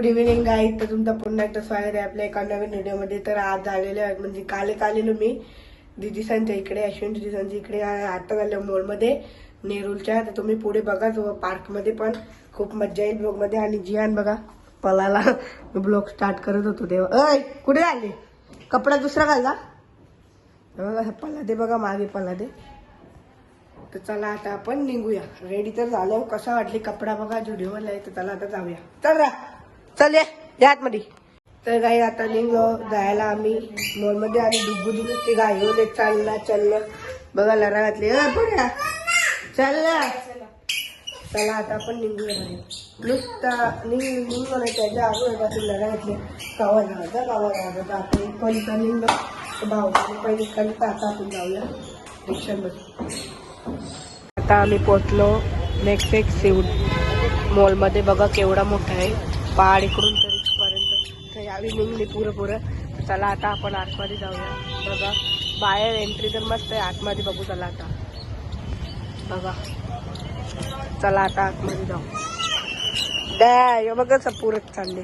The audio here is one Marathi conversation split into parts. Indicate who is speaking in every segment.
Speaker 1: गुड इव्हिनिंग गाईज तर तुमचा पुन्हा एकदा स्वागत आहे आपल्या एका नवीन व्हिडिओमध्ये. तर आज आलेले आहेत म्हणजे काल एक आलेलो मी दिदीसांच्या इकडे अश्विन दिदीसांच्या इकडे आता झालं मॉलमध्ये नेरूलच्या. तर तुम्ही पुढे बघा तो पार्कमध्ये पण खूप मज्जा येईल ब्लॉगमध्ये आणि जियान बघा पलाला ब्लॉग स्टार्ट करत होतो तेव्हा. अय कुठे आले? कपडा दुसरा घालला बघा पला दे बघा मागे पला दे तर चला आता आपण निघूया. रेडी तर झालं. कसा वाटली कपडा बघा जुडिओ आहे तर चला आता जाऊया. चल रा. चल ये या आतमध्ये. तर काही आता निघलो. जायला आम्ही मॉलमध्ये आणि डुबू दिली. ते गायवले चालला चाललं बघा लरा घातली. "अ, पुढे चला आता आपण निघूया नुसता निघून निघलो नाही त्याच्या अगोदर लढा घातली. कावा जायचा कावा जायचा आपण कोणता निघलो. भाऊ पहिले कणता आता आपण जाऊया. रिक्षामध्ये. आता आम्ही पोहोचलो नेक्स्ट एक सीवूड मॉलमध्ये बघा केवढा मोठा आहे. पहाड इकडून तर इथपर्यंत. तर यावी निघली पुरं पुरं. तर चला आता आपण आतमध्ये जाऊया. बघा बाहेर एंट्री तर मस्त आहे. आतमध्ये बघू चला आता. बघा. चला आता आतमध्ये जाऊ. द्या बघा पुरत चालले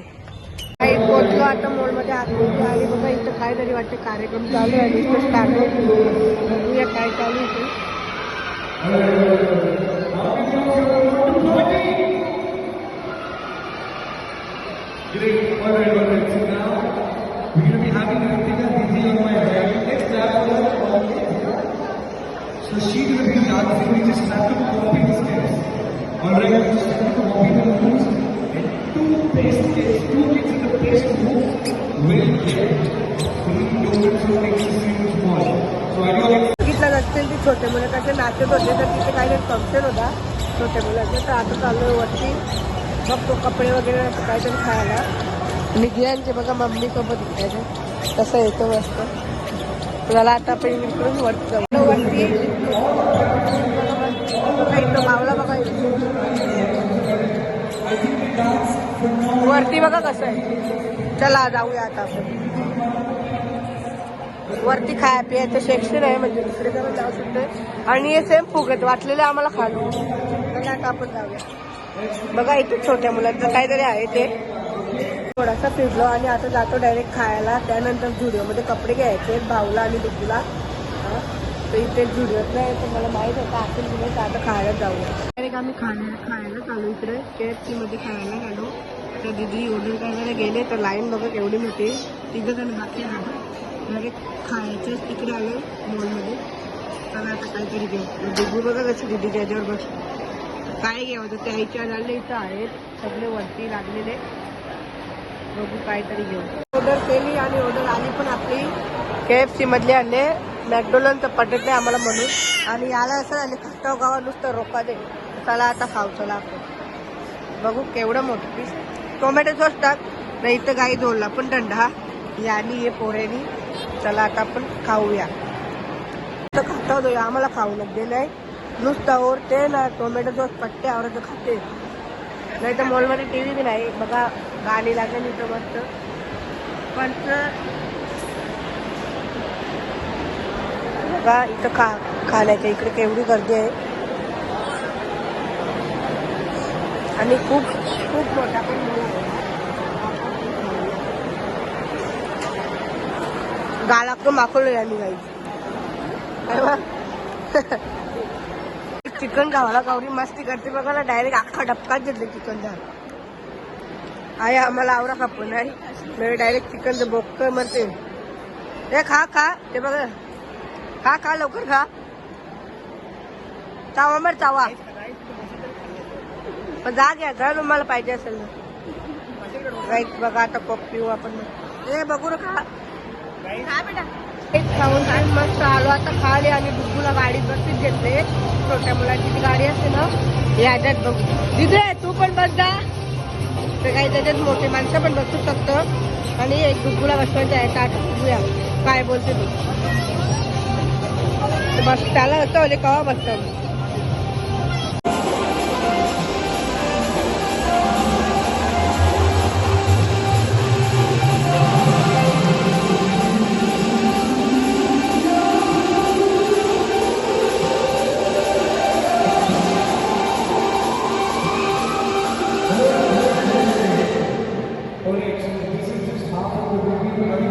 Speaker 1: काही पोहोचलो आता मॉलमध्ये आतमध्ये आणि बघा इथं काय तरी वाटते कार्यक्रम चालू आहे. इथं स्टार्ट बघूया काय चालू आहे बघितलं नसतील ती छोटे मुलं कसे नाचत होते तर तिथे काही फंक्शन होता. छोटे मुलाचं तर आता चालू वरती. बघतो कपडे वगैरे असं काहीतरी खायला. आणि जियांचे बघा मम्मी सोबत खायचं तसं येतो मस्त. मला आता आपण इकडून वरती वरती. बघा मावला बघा वरती बघा कसं आहे. चला जाऊया आता आपण. वरती खाया पियाचं सेक्शन आहे म्हणजे दुसरे जाऊ शकतो आणि हे सेम फुगत वाटलेले आम्हाला खालो तर आता आपण जाऊया. बघा इथे छोट्या मुलांचं काहीतरी आहे ते. थोडासा फिरलो आणि आता जातो डायरेक्ट खायला. त्यानंतर झुडिओमध्ये कपडे घ्यायचे भाऊला आणि डुग्गूला तर इथे झुडिओत नाही तर मला माहीत होतं आपण तुम्ही आता खायला जाऊया डायरेक्ट आम्ही खाण्या खायला चालू इकडे. के एफ सीमध्ये खायला गेलो. तर दिदी ऑर्डर करायला गेले तर लाईन बघा केवढी मोठी तिघं जण बाकी आहे डायरेक्ट खायचं तिकडे आलो मॉलमध्ये तर आता काहीतरी घेऊ दिदी बघा कसं दिदी त्याच्यावर बस. काय घ्यावं? ते आईच्या आले इथं आहेत. सगळे वरती लागलेले. बघू काहीतरी घेऊ. ऑर्डर केली आणि ऑर्डर आली पण आपली. के एफ सी मधले आणले मॅकडोनल्डचं पटत नाही आम्हाला म्हणून. आणि याला असं आले खस्ताव गावा नुसतं रोका दे. चला आता खाऊ चला आपण. बघू केवढं मोठं पीस टोमॅटो सॉस टाक. नाही इथं गाई जोडला पण थंडा. यानी हे पोऱ्यानी चला आता आपण खाऊया. तर खाता होतो आम्हाला खाऊ लागलेलं आहे नुसतं ओर ते ना टोमॅटो सॉस पट्टे आवडतं खाते. नाही तर मॉलमध्ये टी व्ही बी नाही. बघा गाणी लागेल इथं मस्त. पण बघा इथं खा खाण्याच्या इकडे केवढी गर्दी आहे. आणि खूप खूप मोठा पण मॉल तो माखवलं यांनी काही चिकन खावाला गावरी मस्ती करते बघा ना डायरेक्ट अख्खा डबकाच घेतले चिकन झालं. आहे आम्हाला आवरा खापून नाही मी डायरेक्ट चिकनचं बोक्क मरते. हे खा खा. ते बघा. खा खा लवकर खा. चावा मर चावा. पण जा घ्या जा तुम्हाला पाहिजे असेल ना. राईट बघा. आता पप पिऊ आपण. हे बघू ना खा खा बेटा. एक खाऊन काय मस्त आलो. आता खाले आणि बुबूला गाडीत बसून घेतले. छोट्या मुलाची ती गाडी असते ना याच्यात बघू. दिदे तू पण बस जा. तर काही त्याच्यात मोठे माणसं पण बसू शकतं. आणि एक बुबूला बसवायचं आहे ताट बघूया. काय बोलते तू. बस त्याला असं होते कवा बसतं? This is just half of the review.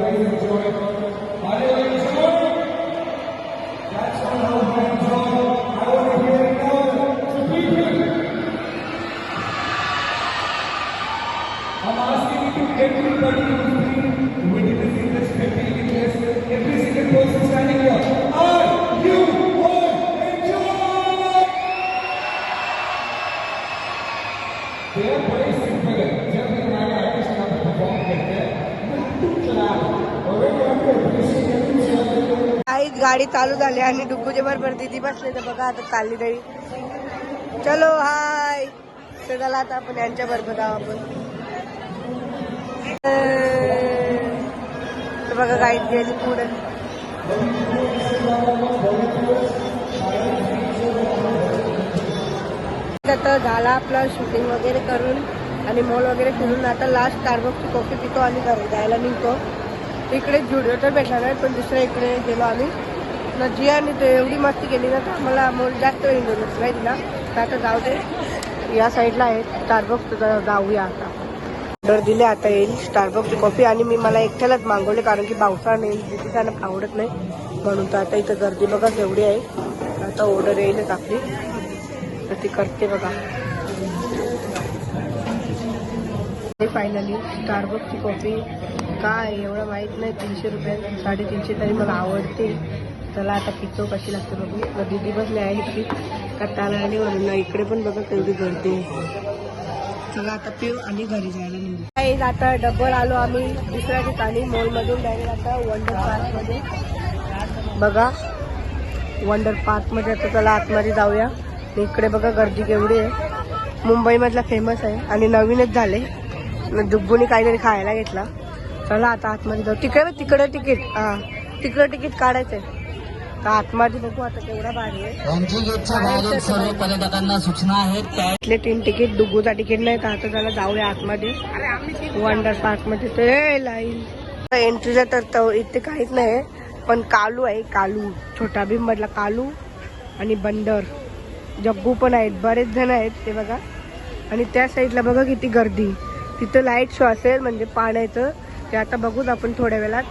Speaker 1: गाडी चालू झाली आणि डुग्गूच्या बरोबर दिदी बसले तर बघा आता चालली तरी. चलो हाय तर चला आता आपण यांच्या बरोबर जाऊ आपण. बघा गाईड गेली पुढे. आता झाला आपलं शूटिंग वगैरे करून आणि मॉल वगैरे फिरून आता लास्ट स्टारबक्सची कॉफी पितो आणि घरी जायला निघतो. इकडे जुडिओ तर भेटला नाही पण दुसऱ्या इकडे गेलो आम्ही. ना जियाने तर एवढी मस्ती केली ना तर मला मॉल जास्त वेळ इंडोनेस नाही दिला. तर आता जाऊ दे. या साईडला आहे. स्टारबक्स तर जाऊया आता ऑर्डर दिले आता येईल. स्टारबक्सची कॉफी आणि मी मला एकट्यालाच मागवले कारण की पावसाळा नाही जिथे त्यांना आवडत नाही. म्हणून तर आता इथं गर्दी बघा केवढी आहे. आता ऑर्डर येईलच आपली. तर ती करते बघा. फायनली स्टारबक्सची कॉफी काय एवढं माहीत नाही. तीनशे रुपये साडेतीनशे तरी मला आवडते चला आता पितो कशी लागते बघू. मग दिदी आहे की कट्टाला आणि वरून इकडे पण बघा तेवढी गर्दी आहे. चला आता पिऊ आणि घरी जायला निघू. काही आता डबल आलो आम्ही दुसऱ्या ठिकाणी. मॉलमधून डायरेक्ट आता वंडर पार्कमध्ये बघा वंडर पार्कमध्ये आता चला आतमध्ये जाऊया. इकडे बघा गर्दी केवढी आहे. मुंबईमधला फेमस आहे आणि नवीनच झाले. दुब्बूनी काहीतरी खायला घेतला. चला आता आतमध्ये जाऊ. तिकडे तिकडे तिकीट हां तिकडं तिकीट काढायचं आहे तर आतमध्ये बघू आता केवढा भारी आहे.
Speaker 2: सर्व पर्यटकांना सूचना आहेत.
Speaker 1: तीन तिकीट डुगूचा तिकीट नाही तर आता त्याला जाऊया आतमध्ये. वंडर पार्कमध्ये ते लाईन. एंट्रीला तर तो इथे काहीच नाही पण कालू आहे कालू. छोटा भीम मधला कालू आणि बंदर. जग्गू पण आहेत बरेच जण आहेत ते बघा. आणि त्या साईडला बघा किती गर्दी. तिथं लाइट शो असेल म्हणजे पाण्याचं. ते आता बघूच आपण थोड्या वेळात.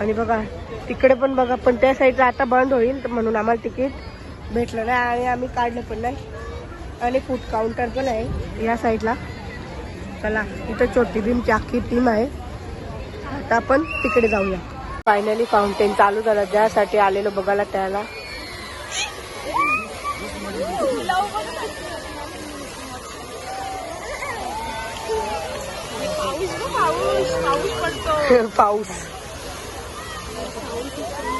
Speaker 1: आणि बघा तिकडे पण बघा पण त्या साईडला आता बंद होईल तर म्हणून आम्हाला तिकीट भेटलं नाही आणि आम्ही काढलं पण नाही. आणि फूड काउंटर पण आहे या साईडला चला इथं छोटी भीमची अख्खी टीम आहे. आता आपण तिकडे जाऊया. फायनली फाउंटेन चालू झालं ज्यासाठी आलेलो बघायला त्याला. पाऊस.
Speaker 2: Thank
Speaker 1: you.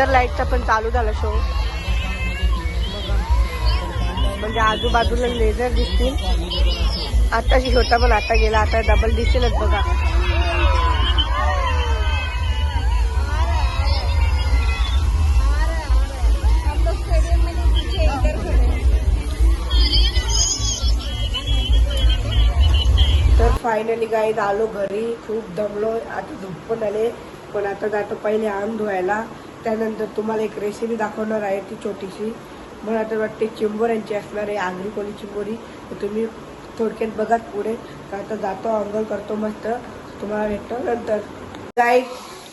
Speaker 1: लेझर लाईटचा पण चालू झाला शो म्हणजे आजूबाजूला लेझर दिसतील. आता होता पण आता गेला आता डबल दिसतीलच बघा. तर फायनली गाईत आलो घरी खूप दमलो आता झोप पण आले पण आता जातो पहिले आम धुवायला त्यानंतर तुम्हाला एक रेसिपी दाखवणार आहे ती छोटीशी. मला तर वाटते चिंबोऱ्यांची असणार आहे आगरी कोली चिंबोरी. तर तुम्ही थोडक्यात बघा पुढे. तर आता जातो अंगल करतो मस्त. तुम्हाला भेटतो नंतर. गाई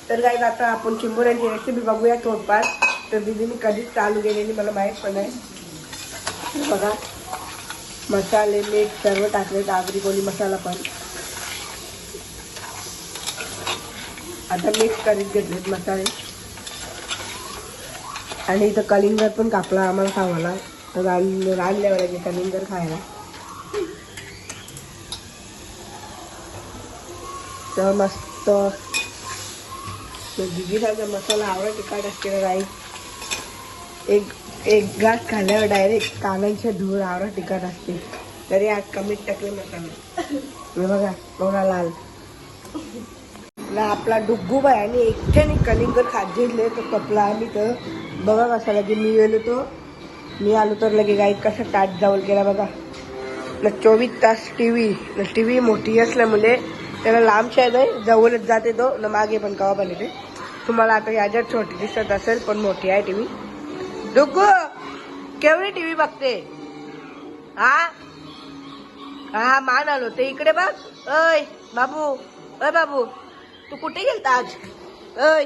Speaker 1: तर गाईज आता आपण चिंबोऱ्यांची रेसिपी बघूया थोडफार. तर दिदीने कधीच चालू गेलेली मला माहीत पण आहे बघा. मसाले मीठ सर्व टाकले आगरी कोली मसाला पण. आता मिक्स करीत घेतलेत मसाले. आणि इथं कलिंगर पण कापला आम्हाला खावाला. तर रान रानल्यावर आहे कलिंगड खायला. तर मस्त. दिदीसारखा मसाला आवडा तिखट असते राईस एक एक घास खाल्ल्यावर डायरेक्ट कानांच्या धूर आवडा तिखट असते. तरी आज कमीच टाकले मसाला. हे बघा बघा लाल. आपला डुग्गू बाय आणि एकट्याने कलिंगर खात घेतले तो कपला आम्ही तर बघा कसा लगे मी गेलो तो. मी आलो तर लगे गाईत कसा ताट जाऊल गेला बघा. ना चोवीस तास टी व्ही ना टी व्ही मोठी असल्यामुळे त्याला लांब शायद आहे जवळच जाते तो ना मागे पण कवा पण येते. तुम्हाला आता याच्यात छोटी दिसत असेल पण मोठी आहे टी व्ही डुग्गू केवढी टी व्ही बघते? हा? हा मान आलो. ते इकडे बघ. अय बाबू अय बाबू. तू कुठे गेलता आज? अय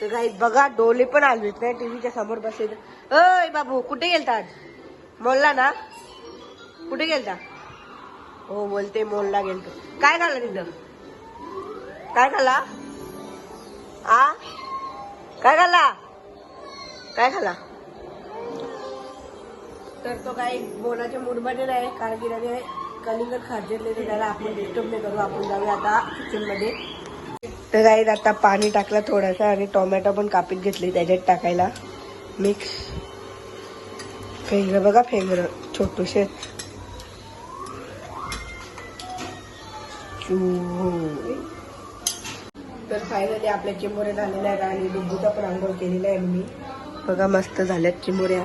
Speaker 1: तर काही बघा डोले पण आलवेत नाही टीव्हीच्या समोर बसेल. अय बाबू कुठे गेलता आज? मोलला ना? कुठे गेलता? हो बोलते मोलला गेलतो. काय खाल्लं तिथं? काय खाल्ला? आ? काय खाल्ला? काय खाल्ला? तर तो काही बोलाच्या मूडमध्ये नाही कारण की त्याने कलिंगड खात तर त्याला आपण डिस्टर्ब नाही करू आपण जाऊया आता किचनमध्ये तर काही आता पाणी टाकलं थोडंसं आणि टोमॅटो पण कापीत घेतली त्याच्यात टाकायला. मिक्स फेंगर बघा फेंगर छोटूशे. तर फायनली आपल्या चिमोऱ्या झालेल्या आहेत आणि डुबूचा पण आंघोळ केलेला आहे मी. बघा मस्त झाल्यात चिमोऱ्या.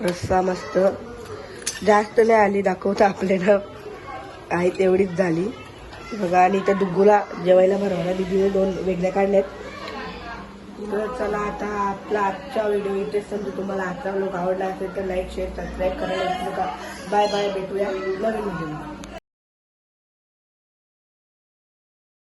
Speaker 1: रस्सा मस्त. जास्त नाही आली दाखवता आपल्याला. आहे तेवढीच झाली. बघा आणि इथं दुग्गूला जेवायला भरवायला दिदीने दोन वेगळ्या काढल्यात. तर चला आता आपला आजचा व्हिडिओ इथेच समजा तुम्हाला आजचा लोक आवडला असेल तर लाईक शेअर सबस्क्राईब करायला विसरू नका. बाय बाय भेटूया नवीन व्हिडिओ